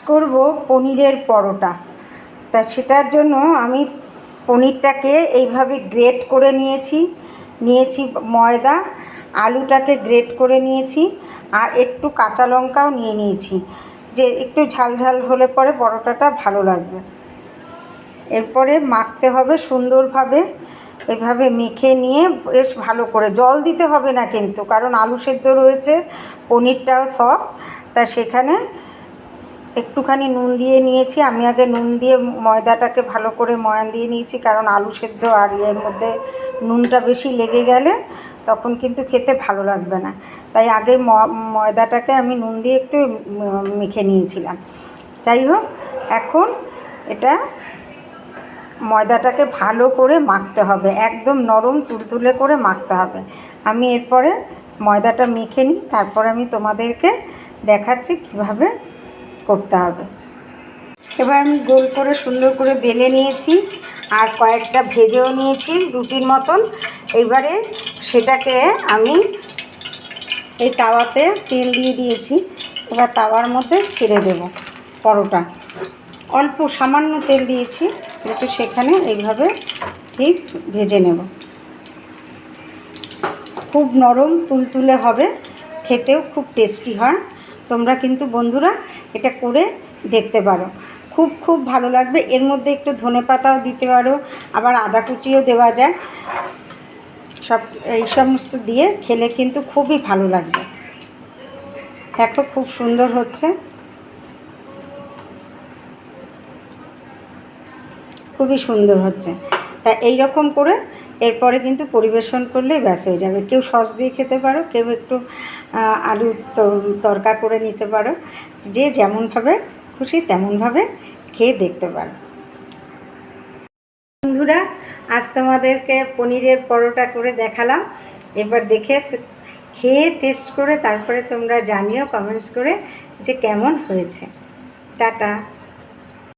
করব পনিরের পরোটা। তা সেটার জন্য আমি পনিরটাকে এইভাবে গ্রেট করে নিয়েছি। নিয়েছি ময়দা, আলুটাকে গ্রেট করে নিয়েছি আর একটু কাঁচা লঙ্কাও নিয়ে নিয়েছি। যে একটু ঝাল ঝাল হলে পরে পরোটাটা ভালো লাগবে। এরপরে মাখতে হবে সুন্দরভাবে। এভাবে মেখে নিয়ে বেশ ভালো করে জল দিতে হবে না কিন্তু, কারণ আলু সেদ্ধ রয়েছে, পনিরটাও সব তা সেখানে একটুখানি নুন দিয়ে নিয়েছি। আমি আগে নুন দিয়ে ময়দাটাকে ভালো করে ময়ান দিয়ে নিয়েছি, কারণ আলু সেদ্ধ আর এর মধ্যে নুনটা বেশি লেগে গেলে তখন কিন্তু খেতে ভালো লাগবে না। তাই আগে ময়দাটাকে আমি নুন দিয়ে একটু মেখে নিয়েছিলাম। যাই হোক, এখন এটা ময়দাটাকে ভালো করে মাখতে হবে। একদম নরম তুলতুলে করে মাখতে হবে। আমি এরপরে ময়দাটা মেখে নিই, তারপর আমি তোমাদেরকে দেখাচ্ছি কীভাবে করতে হবে। এবার আমি গোল করে সুন্দর করে বেলে নিয়েছি আর কয়েকটা ভেজেও নিয়েছি রুটির মতন। এবারে সেটাকে আমি এই তাওয়াতে তেল দিয়ে দিয়েছি। এবার তাওয়ার মধ্যে ছেড়ে দেব পরোটা। অল্প সামান্য তেল দিয়েছি, একটু সেখানে এইভাবে ঠিক ভেজে নেব। খুব নরম, তুলতুলে হবে, খেতেও খুব টেস্টি হয়। তোমরা কিন্তু বন্ধুরা এটা করে দেখতে পারো। খুব খুব ভালো লাগবে। এর মধ্যে একটু ধনে পাতাও দিতে পারো, আবার আদা কুচিও দেওয়া যায়। সব, এই সমস্ত দিয়ে খেলে কিন্তু খুবই ভালো লাগবে। দেখো খুব সুন্দর হচ্ছে। খুবই সুন্দর হচ্ছে। তা এই রকম করে এরপরে কিন্তু পরিবেশন করলেই ব্যাস হয়ে যাবে। কেউ সস দিয়ে খেতে পারো, কেউ একটু তো- তরকা করে নিতে পারো। যে যেমনভাবে খুশি তেমনভাবে খেয়ে দেখতে পারো। বন্ধুরা, আজ তোমাদেরকে পনিরের পরোটা করে দেখালাম। এবার দেখে খেয়ে টেস্ট করে তারপরে তোমরা জানিও, কমেন্টস করে যে কেমন হয়েছে। টাটা।